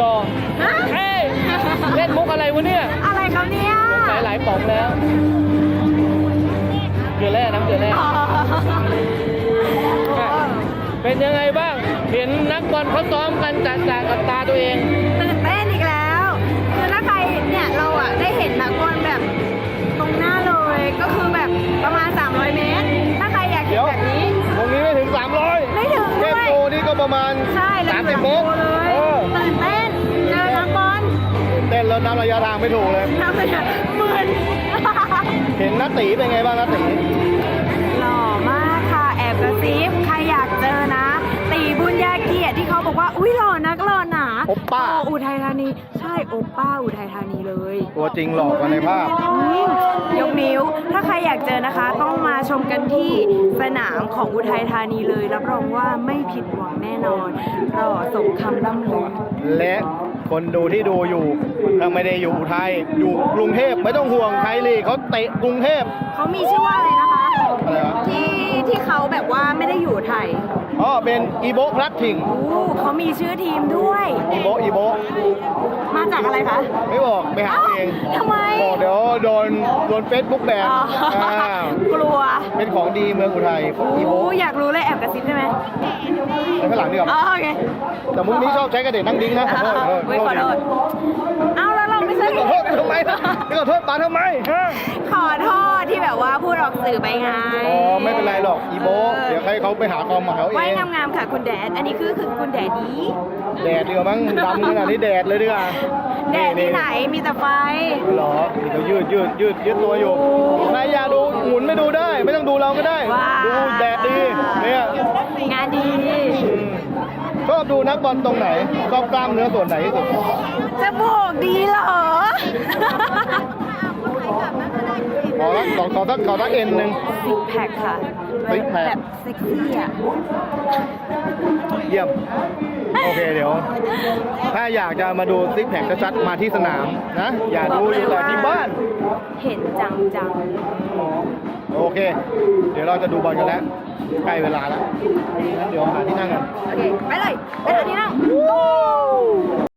ยอฮะเอ้ยเล่นมุกอะไรวะเนี่ยอะไรครับเนี่ยหลายหลายป๋องแล้ว เกลือแร่น้ำเกลือแร่เป็นยังไงบ้าง เห็นนักบอลเขาซ้อมกันจัดจากกับตาตัวเองตื่นเต้นอีกแล้วคือถ้าใครเนี่ยเราอะได้เห็นนักบอลแบบตรงหน้าเลยก็คือแบบประมาณ 300 เมตร ถ้าใครอยากเห็นแบบนี้ ตรงนี้ไม่ถึง 300 ไม่ถึงด้วย แค่โตนี่ก็ประมาณใช่แล้วสามสิบเมตร ระยะทางไม่ถูกเลยทำเป็นแบบหมื่นเห็นนัตตีเป็นไงบ้างนัตตีหล่อมากค่ะ แอบกระซิบใครอยากเจอนะ ตีบุญญาเกียรติที่เขาบอกว่า อุ้ยหล่อนักหล่อหนา โอปป้า โอุทัยธานี ใช่โอปป้าอุทัยธานีเลยตัวจริงหลอกกว่าในภาพอืมยกนิ้ว ถ้าใครอยากเจอนะคะ ต้องมาชมกันที่สนามของอุทัยธานีเลย รับรองว่าไม่ผิดหวังแน่นอนรอสมคำล่ำลือ และคนดูที่ดูอยู่ถ้าไม่ได้อยู่อุทัยอยู่กรุงเทพไม่ต้องห่วงไทยลีกเขาเตะกรุงเทพ เขามีชื่อว่าอะไรนะคะ อะไรวะ ที่ที่ อ๋อเป็นอีโบพลัดถิ่งอู้เขามีชื่อทีมด้วย อีโบอีโบมาจากอะไรคะ ไม่บอกไปหาเองทำไมบอกเดี๋ยวโดนโดนเฟซบุ๊กแบนอ๋อออ่ากลัว เป็นของดีเมืองอุทัยอีโบอู้อยากรู้เลยแอบกระซิบได้ไหมไปข้างหลังดีกว่าอ๋อโอเคแต่มุกนี้ชอบใช้กระเด็นนั่งดิ้งนะขอโทษขอโทษไม่ขอโทษเอ้า อโทษปาทำไมฮะขอโทษที่แบบว่าพูดออกสื่อไปไงอ๋อไม่เป็นไรหรอกอีโบเดี๋ยวให้เขาไปหาความของเขาเอไว้งงามๆค่ะคุณแดด อันนี้คือคือคุณแดดดี แดดดีกว่ามั้งดำขนาดนี้แดดเลยดีกว่าแดดที่ไหนมีแต่ไฟหรอนี่เขายืดยืดยืดยืดตัวอยู่ใครอยากดูหมุนไม่ดูได้ ไม่ต้องดูเราก็ได้ ว้าวดูแดดดีเนี่ยงานดีอืมชอบดูนักบอลตรงไหนชอบกล้ามเนื้อส่วนไหนที่สุดจะบอกดี อขอละขอขอสักขอสักเอ็นหนึ่งซิกแพคค่ะซิกแพคแบบเซ็กซี่อะเยี่ยม โอเคเดี๋ยว ถ้าอยากจะมาดูซิกแพคชัดๆมาที่สนามนะ อย่าดูอยู่แต่ที่บ้าน เห็นจังจังโอเค เดี๋ยวเราจะดูบอลกันแล้ว ใกล้เวลาแล้วงั้นเดี๋ยวหาที่นั่งกัน โอเค ไปเลย ไปหาที่นั่ง